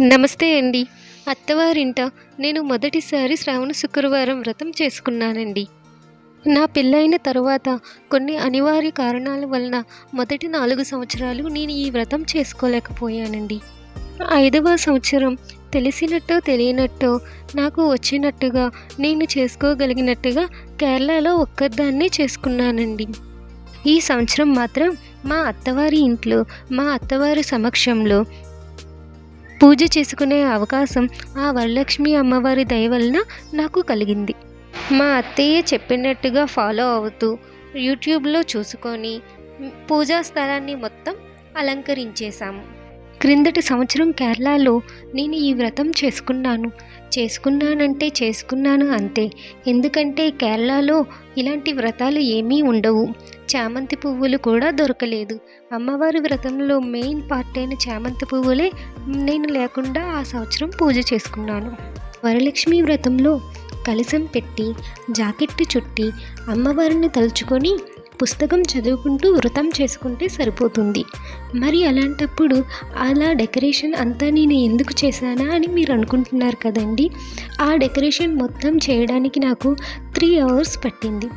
నమస్తే అండి. అత్తవారింట నేను మొదటిసారి శ్రావణ శుక్రవారం వ్రతం చేసుకున్నానండి. నా పెళ్ళైన తర్వాత కొన్ని అనివార్య కారణాల వలన మొదటి నాలుగు సంవత్సరాలు నేను ఈ వ్రతం చేసుకోలేకపోయానండి. ఐదవ సంవత్సరం తెలిసినట్టో తెలియనట్టో నాకు వచ్చినట్టుగా నేను చేసుకోగలిగినట్టుగా కేరళలో ఒక్కదాన్నే చేసుకున్నానండి. ఈ సంవత్సరం మాత్రం మా అత్తవారి ఇంట్లో మా అత్తవారి సమక్షంలో పూజ చేసుకునే అవకాశం ఆ వరలక్ష్మి అమ్మవారి దయ వలన నాకు కలిగింది. మా అత్తయ్య చెప్పినట్టుగా ఫాలో అవుతూ యూట్యూబ్లో చూసుకొని పూజా స్థలాన్ని మొత్తం అలంకరించేశాము. క్రిందటి సంవత్సరం కేరళలో నేను ఈ వ్రతం చేసుకున్నాను. చేసుకున్నానంటే చేసుకున్నాను అంతే. ఎందుకంటే కేరళలో ఇలాంటి వ్రతాలు ఏమీ ఉండవు. చామంతి పువ్వులు కూడా దొరకలేదు. అమ్మవారి వ్రతంలో మెయిన్ పార్ట్ అయిన చామంతి పువ్వులే నేను లేకుండా ఆ సంవత్సరం పూజ చేసుకున్నాను. వరలక్ష్మి వ్రతంలో కలశం పెట్టి జాకెట్టు చుట్టి అమ్మవారిని తలుచుకొని పుస్తకం చదువుకుంటూ వృతం చేసుకుంటే సరిపోతుంది. మరి అలాంటప్పుడు అలా డెకరేషన్ అంతా నేను ఎందుకు చేశానా అని మీరు అనుకుంటున్నారు కదండి. ఆ డెకరేషన్ మొత్తం చేయడానికి నాకు త్రీ అవర్స్ పట్టింది.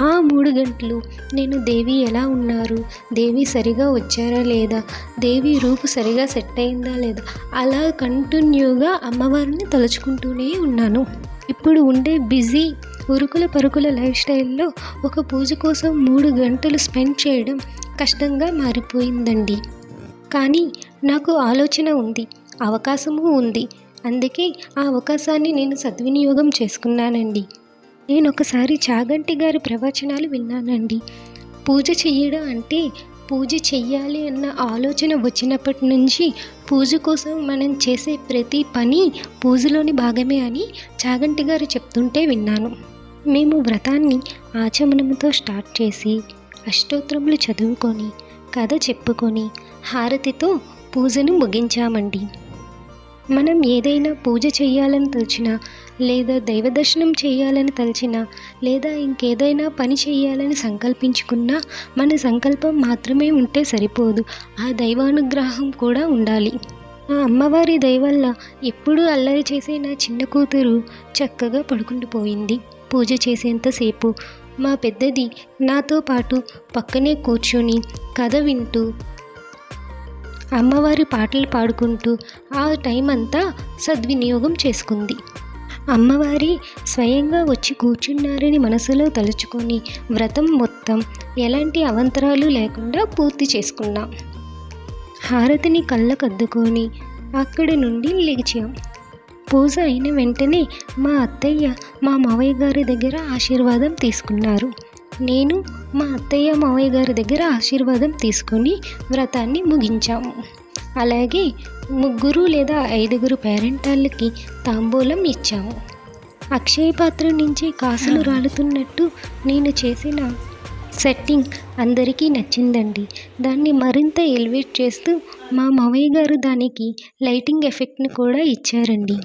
ఆ మూడు గంటలు నేను దేవి ఎలా ఉన్నారు? దేవి సరిగా వచ్చారా లేదా? దేవి రూపు సరిగా సెట్ అయిందా లేదా? అలా కంటిన్యూగా అమ్మవారిని తలుచుకుంటూనే ఉన్నాను. ఇప్పుడు ఉండే బిజీ ఉరుకుల పరుకుల లైఫ్ స్టైల్లో ఒక పూజ కోసం మూడు గంటలు స్పెండ్ చేయడం కష్టంగా మారిపోయిందండి. కానీ నాకు ఆలోచన ఉంది అవకాశము ఉంది. అందుకే ఆ అవకాశాన్ని నేను సద్వినియోగం చేసుకున్నానండి. నేను ఒకసారి చాగంటి గారి ప్రవచనాలు విన్నానండి. పూజ చెయ్యడం అంటే పూజ చెయ్యాలి అన్న ఆలోచన వచ్చినప్పటి నుంచి పూజ కోసం మనం చేసే ప్రతి పని పూజలోని భాగమే అని చాగంటి గారు చెప్తుంటే విన్నాను. మేము వ్రతాన్ని ఆచమనంతో స్టార్ట్ చేసి అష్టోత్తరములు చదువుకొని కథ చెప్పుకొని హారతితో పూజను ముగించామండి. మనం ఏదైనా పూజ చేయాలని తలచినా లేదా దైవ దర్శనం చేయాలని తలచినా లేదా ఇంకేదైనా పని చేయాలని సంకల్పించుకున్నా మన సంకల్పం మాత్రమే ఉంటే సరిపోదు. ఆ దైవానుగ్రహం కూడా ఉండాలి. ఆ అమ్మవారి దయవల్ల ఎప్పుడూ అల్లరి చేసే నా చిన్న కూతురు చక్కగా పడుకుండిపోయింది. పూజ చేసేంతసేపు మా పెద్దది నాతో పాటు పక్కనే కూర్చొని కథ వింటూ అమ్మవారి పాటలు పాడుకుంటూ ఆ టైం అంతా సద్వినియోగం చేసుకుంది. అమ్మవారి స్వయంగా వచ్చి కూర్చున్నారని మనసులో తలుచుకొని వ్రతం మొత్తం ఎలాంటి అవంతరాలు లేకుండా పూర్తి చేసుకున్నాం. హారతిని కళ్ళకద్దుకొని అక్కడి నుండి లేచాం. పూజ అయిన వెంటనే మా అత్తయ్య మా మావయ్య గారి దగ్గర ఆశీర్వాదం తీసుకున్నారు. నేను మా అత్తయ్య మావయ్య గారి దగ్గర ఆశీర్వాదం తీసుకొని వ్రతాన్ని ముగించాము. అలాగే ముగ్గురు లేదా ఐదుగురు పేరెంటాళ్ళకి తాంబూలం ఇచ్చాము. అక్షయ పాత్ర నుంచి కాసులు రాలుతున్నట్టు నేను చేసిన సెట్టింగ్ అందరికీ నచ్చిందండి. దాన్ని మరింత ఎలివేట్ చేస్తూ మా మావయ్య గారు దానికి లైటింగ్ ఎఫెక్ట్ని కూడా ఇచ్చారండి.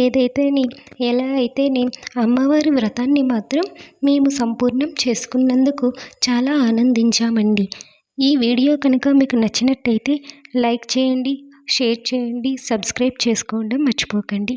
ఏదైతేనే ఎలా అయితేనే అమ్మవారి వ్రతాన్ని మాత్రం మేము సంపూర్ణం చేసుకున్నందుకు చాలా ఆనందించామండి. ఈ వీడియో కనుక మీకు నచ్చినట్టయితే లైక్ చేయండి షేర్ చేయండి సబ్స్క్రైబ్ చేసుకోవడం మర్చిపోకండి.